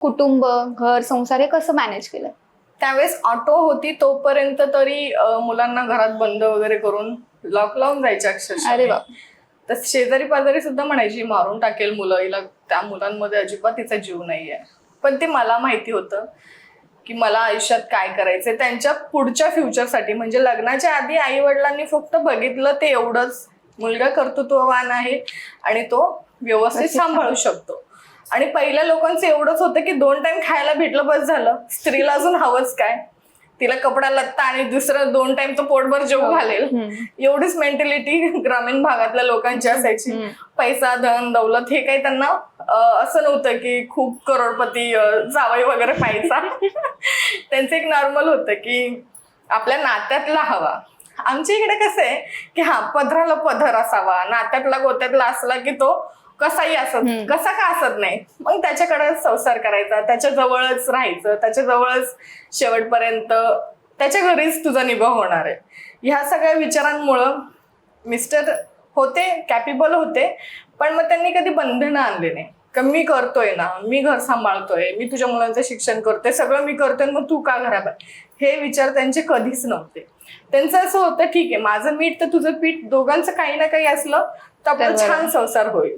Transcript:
कुटुंब घर संसार हे कसं मॅनेज केलं? त्यावेळेस ऑटो होती तोपर्यंत तरी अ, मुलांना घरात बंद वगैरे करून लॉक लावून जायचे अक्षरशः अरे बाप. तर शेजारी पाजारी सुद्धा म्हणायची मारून टाकेल मुलं हिला त्या मुलांमध्ये अजिबात तिचा जीव नाहीये. पण ते मला माहिती होतं की मला आयुष्यात काय करायचंय. त्यांच्या पुढच्या फ्युचरसाठी म्हणजे लग्नाच्या आधी आई वडिलांनी फक्त बघितलं ते एवढंच. मुलगा कर्तृत्ववान आहे आणि तो व्यवस्थित व्यवस्थित सांभाळू शकतो. आणि पहिल्या लोकांचं एवढंच होतं की दोन टाइम खायला भेटलं बस झालं. स्त्रीला अजून हवंच काय? तिला कपडा लत्ता आणि दुसरं दोन टाइम तो पोटभर जेव घालेल. हम्म. एवढीच मेंटॅलिटी ग्रामीण भागातल्या लोकांची असायची. पैसा धन दौलत हे काही त्यांना असं नव्हतं की खूप करोडपती जावई वगैरे पाहायचा. त्यांचं एक नॉर्मल होतं की आपल्या नात्यातला हवा. आमच्या इकडे कसं आहे की हा पदराला पदर असावा. नात्यातला गोत्यातला असला की तो कसाही असत. कसा का असत नाही? मग त्याच्याकडे संसार करायचा त्याच्या जवळच राहायचं त्याच्या जवळच शेवटपर्यंत त्याच्या घरीच तुझा निभाव होणार आहे. ह्या सगळ्या विचारांमुळं मिस्टर होते कॅपेबल होते पण मग त्यांनी कधी बंधनं आणले नाही. का मी करतोय ना मी घर सांभाळतोय मी तुझ्या मुलांचं शिक्षण करतोय सगळं मी करतोय मग तू का घराबाहेर? हे विचार त्यांचे कधीच नव्हते. त्यांचं असं होतं ठीक आहे माझं मीठ तर तुझं पीठ दोघांचं काही ना काही असलं तर आपला बरं. छान संसार होईल.